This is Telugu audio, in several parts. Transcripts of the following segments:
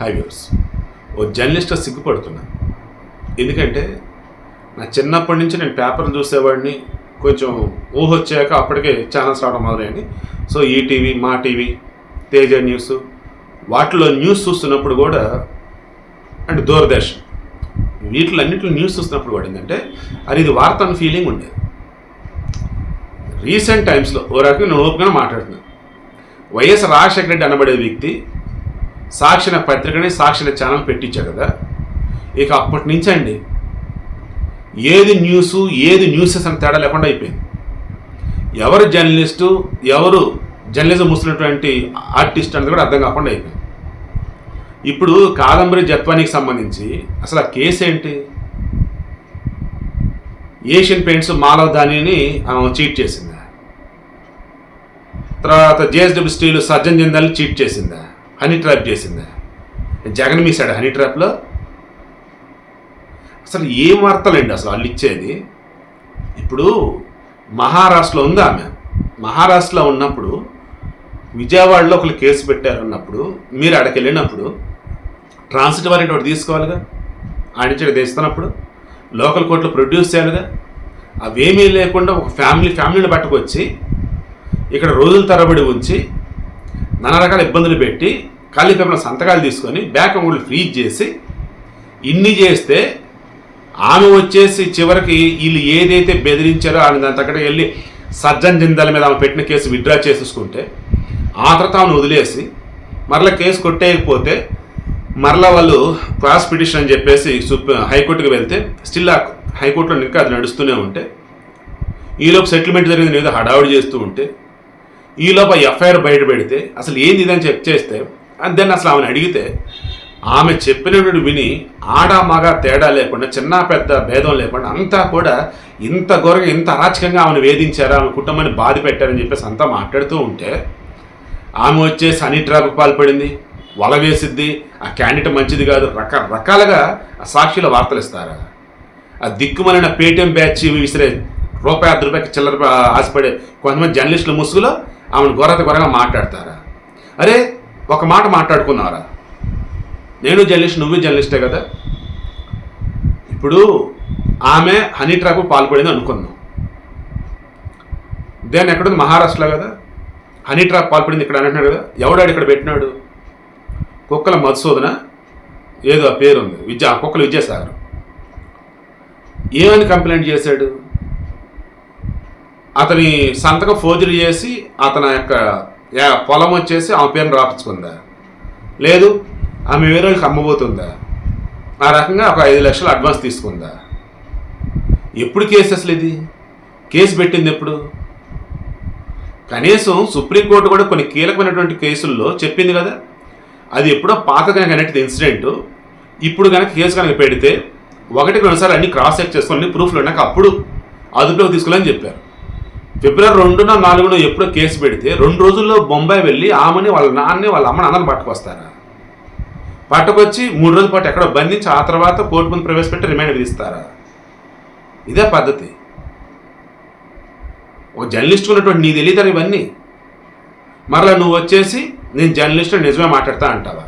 హై వ్యూర్స్ ఓ జర్నలిస్ట్ సిగ్గుపడుతున్నా. ఎందుకంటే నా చిన్నప్పటి నుంచి నేను పేపర్ని చూసేవాడిని. కొంచెం ఊహ వచ్చాక అప్పటికే ఛానల్స్ రావడం మొదలయ్యండి so ETV Maa TV Teja news వాటిలో న్యూస్ చూస్తున్నప్పుడు కూడా అంటే దూరదర్శన్. వీటిలో అన్నింటిలో న్యూస్ చూస్తున్నప్పుడు కూడా ఏంటంటే అది ఇది వార్త అన్న ఫీలింగ్ ఉండేది రీసెంట్ టైమ్స్లో ఓ రకంగా నేను ఓపెన్గా మాట్లాడుతున్నాను వైఎస్ రాజశేఖర రెడ్డి అనబడే వ్యక్తి సాక్షిన పత్రికని సాక్షిన ఛానల్ పెట్టించాడు కదా? ఇక అప్పటి నుంచి అండి ఏది న్యూస్ ఏది న్యూసెస్ అని తేడా లేకుండా అయిపోయింది. ఎవరు జర్నలిస్టు ఎవరు జర్నలిజం ముస్తున్నటువంటి ఆర్టిస్ట్ అనేది కూడా అర్థం కాకుండా అయిపోయింది. ఇప్పుడు కాదంబరి జత్వానికి సంబంధించి అసలు ఆ కేసు ఏంటి? ఏషియన్ పెయింట్స్ మాలవ్ దానిని ఆమె చీట్ చేసిందా? తర్వాత జేఎస్డబ్ల్యూ స్టీల్ సజ్జన్ జిందాల్ని చీట్ చేసిందా? హనీ ట్రాప్ చేసిందా. జగన్ మీసాడు హనీ ట్రాప్లో అసలు ఏం వార్తలండి అసలు వాళ్ళు ఇచ్చేది? ఇప్పుడు మహారాష్ట్రలో ఉంది ఆమె. మహారాష్ట్రలో ఉన్నప్పుడు విజయవాడలో ఒకరు కేసు పెట్టారన్నప్పుడు మీరు అక్కడికి వెళ్ళినప్పుడు ట్రాన్సిట్ వారెంట్ ఒకటి తీసుకోవాలిగా? ఆడించడం తెస్తున్నప్పుడు లోకల్ కోర్టులో ప్రొడ్యూస్ చేయాలిగా? అవేమీ లేకుండా ఒక ఫ్యామిలీ ఫ్యామిలీని పట్టుకొచ్చి ఇక్కడ రోజుల తరబడి ఉంచి నానా రకాల ఇబ్బందులు పెట్టి ఖాళీ పేపర్ సంతకాలు తీసుకొని బ్యాంక్ అమౌంట్ ఫ్రీజ్ చేసి ఇన్ని చేస్తే ఆమె వచ్చేసి చివరికి వీళ్ళు ఏదైతే బెదిరించారో ఆమె దాని తగ్గట వెళ్ళి సజ్జన్ జిందాల మీద ఆమె పెట్టిన కేసు విత్డ్రా చేసేసుకుంటే ఆ తర్వాత ఆమెను వదిలేసి మరలా కేసు కొట్టేయకపోతే మరలా వాళ్ళు క్రాస్ పిటిషన్ అని చెప్పేసి సుప్రీం హైకోర్టుకి వెళ్తే స్టిల్ ఆ హైకోర్టులో ఇంకా అది నడుస్తూనే ఉంటే ఈలోపు సెటిల్మెంట్ జరిగింది ఏదో హడావుడి చేస్తూ ఉంటే ఈలోపు ఎఫ్ఐఆర్ బయట పెడితే అసలు ఏంది ఇదని చెక్ చేస్తే అండ్ దెన్ అసలు ఆమెను అడిగితే ఆమె చెప్పినటువంటి విని ఆడ మగ తేడా లేకుండా చిన్న పెద్ద భేదం లేకుండా అంతా కూడా ఇంత ఘోరగా ఇంత అరాచకంగా ఆమెను వేధించారు ఆమె కుటుంబాన్ని బాధ పెట్టారని చెప్పేసి అంతా మాట్లాడుతూ ఉంటే ఆమె వచ్చేసి హనీ ట్రాప్కి పాల్పడింది వల వేసిద్ది ఆ క్యాండిడేట్ మంచిది కాదు రకరకాలుగా ఆ సాక్షిలో వార్తలు ఇస్తారా? ఆ దిక్కుమలిన పేటీఎం బ్యాచ్ విసిరే రూపాయి అర్ధ రూపాయకి చిల్లర ఆశపడే కొంతమంది జర్నలిస్టుల ముసుగులో ఆమెను ఘోరత గొర్రగా మాట్లాడతారా? అరే ఒక మాట మాట్లాడుకున్నారా? నేను జర్నలిస్ట్ నువ్వు జర్నలిస్టే కదా? ఇప్పుడు ఆమె హనీ ట్రాప్ పాల్పడింది అనుకుందాం. దేని ఎక్కడుంది? మహారాష్ట్రలో కదా? హనీ ట్రాప్ పాల్పడింది ఇక్కడ అంటున్నాడు కదా? ఎవడాడు ఇక్కడ పెట్టినాడు? కుక్కల మధుసూదన? ఏదో ఆ పేరు ఉంది విద్యా కుక్కల విద్యాసాగర్. ఏమని కంప్లైంట్ చేశాడు? అతని సంతకం ఫోర్జరీ చేసి అతని యొక్క పొలం వచ్చేసి ఆమె పేరును రాపించుకుందా? లేదు ఆమె వేరే వాళ్ళకి అమ్మబోతుందా? ఆ రకంగా ఒక ఐదు లక్షలు అడ్వాన్స్ తీసుకుందా? ఎప్పుడు కేసు అసలు ఇది? కేసు పెట్టింది ఎప్పుడు? కనీసం సుప్రీంకోర్టు కూడా కొన్ని కీలకమైనటువంటి కేసుల్లో చెప్పింది కదా. అది ఎప్పుడో పాత కనుక అనేటిది ఇన్సిడెంట్. ఇప్పుడు కనుక కేసు కనుక పెడితే ఒకటికి రెండుసార్లు అన్ని క్రాస్ చెక్ చేసుకొని ప్రూఫ్లు ఉన్నాక అప్పుడు అదుపులోకి తీసుకోవాలని చెప్పారు. ఫిబ్రవరి రెండున నాలుగున ఎప్పుడో కేసు పెడితే రెండు రోజుల్లో బొంబాయి వెళ్ళి ఆమెని వాళ్ళ నాన్నని వాళ్ళ అమ్మని అందరిని పట్టుకొస్తారా? పట్టుకొచ్చి మూడు రోజుల పాటు ఎక్కడో బంధించి ఆ తర్వాత కోర్టు ముందు ప్రవేశపెట్టి రిమాండ్ విధిస్తారా? ఇదే పద్ధతి. ఒక జర్నలిస్ట్ ఉన్నటువంటి నీ తెలియదు ఇవన్నీ? మరలా నువ్వు వచ్చేసి నేను జర్నలిస్ట్ నిజమే మాట్లాడతా అంటావా?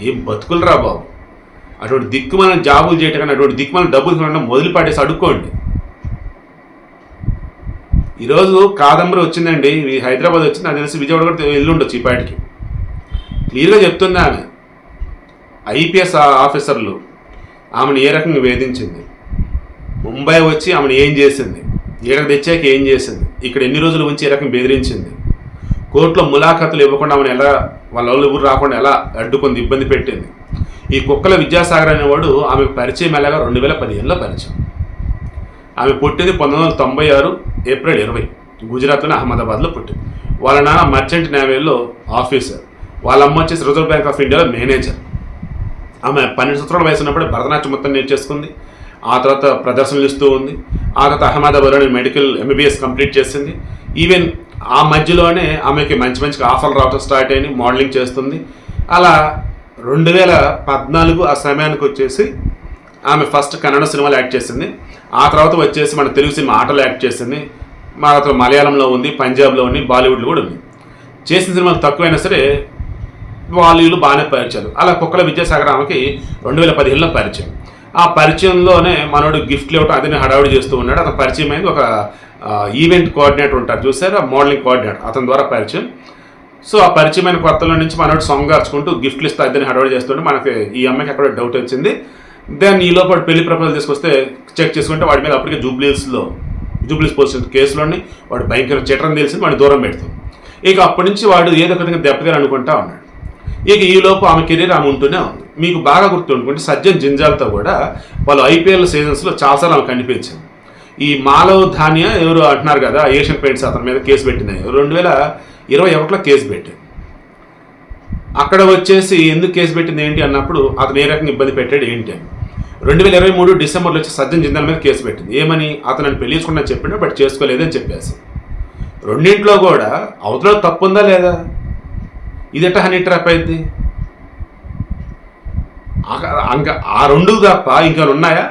ఏం బతుకులరా బాబు. అటువంటి దిక్కుమాల జాబులు చేయటం కానీ అటువంటి దిక్కుమాల డబ్బులు కొనడం మొదలు పాడేసి అడుక్కోండి. ఈరోజు కాదంబరి వచ్చిందండి. హైదరాబాద్ వచ్చింది. నాకు తెలిసి విజయవాడ కూడా వెళ్ళి ఈ పాటికి క్లియర్గా చెప్తుంది ఆమె. ఐపీఎస్ ఆఫీసర్లు ఆమెను ఏ రకంగా వేధించింది? ముంబై వచ్చి ఆమెను ఏం చేసింది? ఈడకు తెచ్చాక ఏం చేసింది? ఇక్కడ ఎన్ని రోజులు ఉంచి ఏ రకంగా బెదిరించింది? కోర్టులో ములాఖతులు ఇవ్వకుండా ఆమెను ఎలా వాళ్ళ వాళ్ళు ఎవరు రాకుండా ఎలా అడ్డుకుంది ఇబ్బంది పెట్టింది? ఈ కుక్కల విద్యాసాగర్ అనేవాడు ఆమెకు పరిచయం ఎలాగా రెండు వేల పదిహేనులో పరిచయం. ఆమె పుట్టింది పంతొమ్మిది వందల తొంభై ఆరు ఏప్రిల్ ఇరవై. గుజరాత్లోని అహ్మదాబాద్లో పుట్టింది. వాళ్ళ నాన్న మర్చెంట్ నేవీలో ఆఫీసర్. వాళ్ళ అమ్మ వచ్చేసి రిజర్వ్ బ్యాంక్ ఆఫ్ ఇండియాలో మేనేజర్. ఆమె పన్నెండు సంవత్సరాల వయసు ఉన్నప్పుడు భరతనాట్యం మొత్తం నేర్చేసుకుంది ఆ తర్వాత ప్రదర్శనలు ఇస్తూ ఉంది. ఆ తర్వాత అహ్మదాబాద్లోని మెడికల్ ఎంబీబీఎస్ కంప్లీట్ చేసింది. ఈవెన్ ఆ మధ్యలోనే ఆమెకి మంచి మంచి ఆఫర్లు రావటం స్టార్ట్ అయ్యి మోడలింగ్ చేస్తుంది. అలా రెండు వేల పద్నాలుగు ఆ సమయానికి వచ్చేసి ఆమె ఫస్ట్ కన్నడ సినిమాలు యాక్ట్ చేసింది. ఆ తర్వాత వచ్చేసి మన తెలుగు సినిమా ఆటలు యాక్ట్ చేసింది. మన తర్వాత మలయాళంలో ఉంది పంజాబ్లో ఉంది బాలీవుడ్లో కూడా ఉంది. చేసిన సినిమాలు తక్కువైనా సరే వాళ్ళు వీళ్ళు బాగానే పరిచయాలు. అలా కుక్కల విద్యాసాగరామకి రెండు వేల పదిహేనులో పరిచయం. ఆ పరిచయంలోనే మనోడు గిఫ్ట్లు ఇవ్వటం అదే హడావుడి చేస్తూ ఉన్నాడు. అతను పరిచయం అయింది. ఒక ఈవెంట్ కోఆర్డినేటర్ ఉంటారు చూసారు మోడలింగ్ కోఆర్డినేటర్ అతని ద్వారా పరిచయం. సో ఆ పరిచయమైన కొత్తలో నుంచి మనోడు సొంగార్చుకుంటూ గిఫ్ట్లు ఇస్తే అదే హడావుడి చేస్తుంటే మనకి ఈ అమ్మాయికి అక్కడ డౌట్ వచ్చింది. దెన్ ఈ లోపల పెళ్ళి ప్రపోజల్ తీసుకొస్తే చెక్ చేసుకుంటే వాడి మీద అప్పటికే జూబ్లీస్లో జూబ్లీస్ పోలీస్ కేసులోని వాడు భయంకర చట్టం తెలిసింది వాడిని దూరం పెడుతుంది ఇక అప్పటి నుంచి వాడు ఏదో ఒక విధంగా దెబ్బతిని అనుకుంటా ఉన్నాడు. ఇక ఈ లోపు ఆమె కెరీర్ ఆమె ఉంటూనే ఉంది. మీకు బాగా గుర్తుండుకుంటే సజ్జన్ జింజాల్తో కూడా వాళ్ళు ఐపీఎల్ సీజన్స్లో చాలాసార్లు ఆమె కనిపించింది. ఈ మాలవ్ ధాన్య ఎవరు అంటున్నారు కదా ఏషియన్ పెయింట్స్ అతని మీద కేసు పెట్టినాయి రెండు వేల ఇరవై ఒకటిలో కేసు పెట్టింది. అక్కడ వచ్చేసి ఎందుకు కేసు పెట్టింది ఏంటి అన్నప్పుడు అతను ఏ రకంగా ఇబ్బంది పెట్టాడు ఏంటి అని. రెండు వేల ఇరవై మూడు డిసెంబర్లో వచ్చి సజ్జన్ జిందాల్ మీద కేసు పెట్టింది. ఏమని? అతను నన్ను పెళ్ళి చేసుకున్నా చెప్పిండు బట్ చేసుకోలేదని చెప్పేసి. రెండింట్లో కూడా అవతల తప్పు ఉందా లేదా? ఇదట హనీ ట్రాప్ అయింది? ఇంకా ఆ రెండు తప్ప ఇంకా ఉన్నాయా?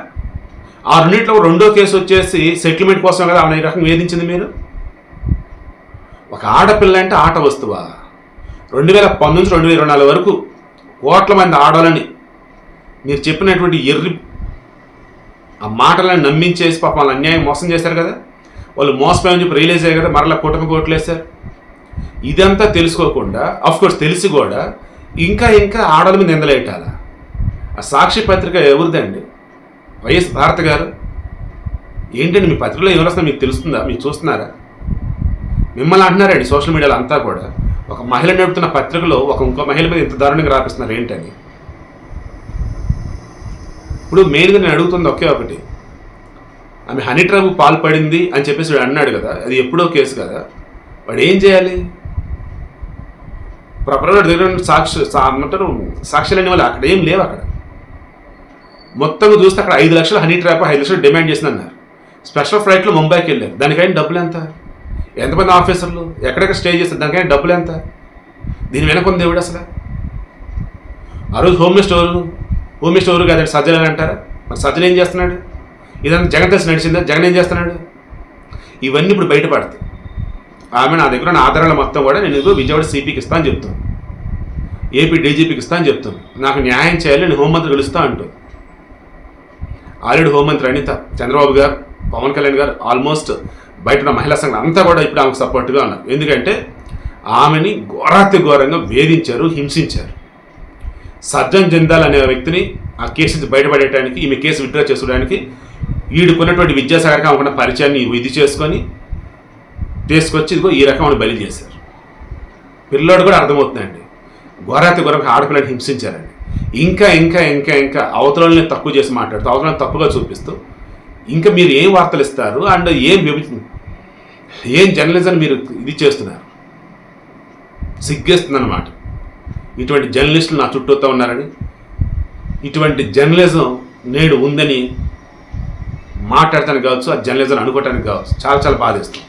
ఆ రెండింటిలో రెండో కేసు వచ్చేసి సెటిల్మెంట్ కోసం కదా ఆమె ఈ రకంగా వేధించింది మీరు? ఒక ఆడపిల్ల అంటే ఆట వస్తువా? రెండు వేల పంతొమ్మిది నుంచి రెండు వేల ఇరవై నాలుగు వరకు కోట్ల మంది ఆడవాళ్ళని మీరు చెప్పినటువంటి ఎర్రి ఆ మాటలను నమ్మించేసి పాపం వాళ్ళు అన్యాయం మోసం చేశారు కదా? వాళ్ళు మోసపోయని చెప్పి రియలైజ్ అయ్యారు కదా? మరలా కూటమి కోట్లేశారు ఇదంతా తెలుసుకోకుండా అఫ్ కోర్స్ తెలిసి కూడా ఇంకా ఇంకా ఆడల మీద నిందలేటాల. ఆ సాక్షి పత్రిక ఎవరిదండి? వైఎస్ భారత్ గారు? ఏంటండి మీ పత్రికలో ఎవరు వస్తుందో మీకు తెలుస్తుందా? మీరు చూస్తున్నారా? మిమ్మల్ని అంటున్నారండి సోషల్ మీడియాలో అంతా కూడా. ఒక మహిళ నడుపుతున్న పత్రికలో ఒక ఇంకో మహిళ మీద ఇంత దారుణంగా రాపిస్తున్నారు ఏంటని? ఇప్పుడు మెయిన్గా నేను అడుగుతుంది ఒకే ఒకటి. ఆమె హనీ ట్రాప్ పాల్పడింది అని చెప్పేసి వాడు అన్నాడు కదా అది ఎప్పుడో కేసు కదా. వాడు ఏం చేయాలి? ప్రాపర్గా దగ్గర సాక్షి అంటారు సాక్షులు అనే వాళ్ళు అక్కడ ఏం లేవు అక్కడ. మొత్తం చూస్తే అక్కడ ఐదు లక్షలు హనీ ట్రాప్ ఐదు లక్షలు డిమాండ్ చేసింది అన్నారు స్పెషల్ ఫ్లైట్లో ముంబైకి వెళ్ళారు. దానికైనా డబ్బులు ఎంత? ఎంతమంది ఆఫీసర్లు? ఎక్కడెక్కడ స్టే చేస్తారు దానికైనా డబ్బులు ఎంత? దీని వెనక ఉంది దేవుడు అసలు. ఆ రోజు హోమ్ స్టోర్ హోమ్ స్టోర్ కాదండి సజ్జలు అని అంటారా? మరి సజ్జలు ఏం చేస్తున్నాడు? ఇదంతా జగన్ తెలిసి నడిచిందా? జగన్ ఏం చేస్తున్నాడు? ఇవన్నీ ఇప్పుడు బయటపడతాయి. ఆమె నా దగ్గర ఉన్న ఆధారాలు మొత్తం కూడా నేను ఇదిగో విజయవాడ సిపికి ఇస్తాను చెప్తాను ఏపీ డీజీపీకి ఇస్తా అని చెప్తాను నాకు న్యాయం చేయాలి నేను హోంమంత్రి గెలుస్తా అంటూ. ఆల్రెడీ హోంమంత్రి అనిత చంద్రబాబు గారు పవన్ కళ్యాణ్ గారు ఆల్మోస్ట్ బయట ఉన్న మహిళా సంఘం అంతా కూడా ఇప్పుడు ఆమెకు సపోర్ట్గా ఉన్నారు. ఎందుకంటే ఆమెని ఘోరాతి ఘోరంగా వేధించారు హింసించారు. సజ్జన్ జందాల్ అనే వ్యక్తిని ఆ కేసు నుంచి బయటపడేయడానికి ఈమె కేసు విత్డ్రా చేసుకోవడానికి వీడుకున్నటువంటి విద్యాసాగర్కి ఆమెకున్న పరిచయాన్ని ఇది చేసుకొని తీసుకొచ్చి ఇదిగో ఈ రకమైన బలి చేశారు. పిల్లోడు కూడా అర్థమవుతుందండి. ఘోరాతి ఘోరంగా ఆడపిల్లని హింసించారండి ఇంకా ఇంకా ఇంకా ఇంకా అవతలని తక్కువ చేసి మాట్లాడుతూ అవతలని తప్పుగా చూపిస్తూ ఇంకా మీరు ఏం వార్తలు ఇస్తారు? అండ్ ఏం విభజ ఏం జర్నలిజం మీరు ఇది చేస్తున్నారు? సిగ్గేస్తుందన్నమాట. ఇటువంటి జర్నలిస్టులు నా చుట్టూతో ఉన్నారని. ఇటువంటి జర్నలిజం నేడు ఉందని మాట్లాడటానికి కావచ్చు ఆ జర్నలిజం అనుకోవటానికి కావచ్చు చాలా చాలా బాధిస్తుంది.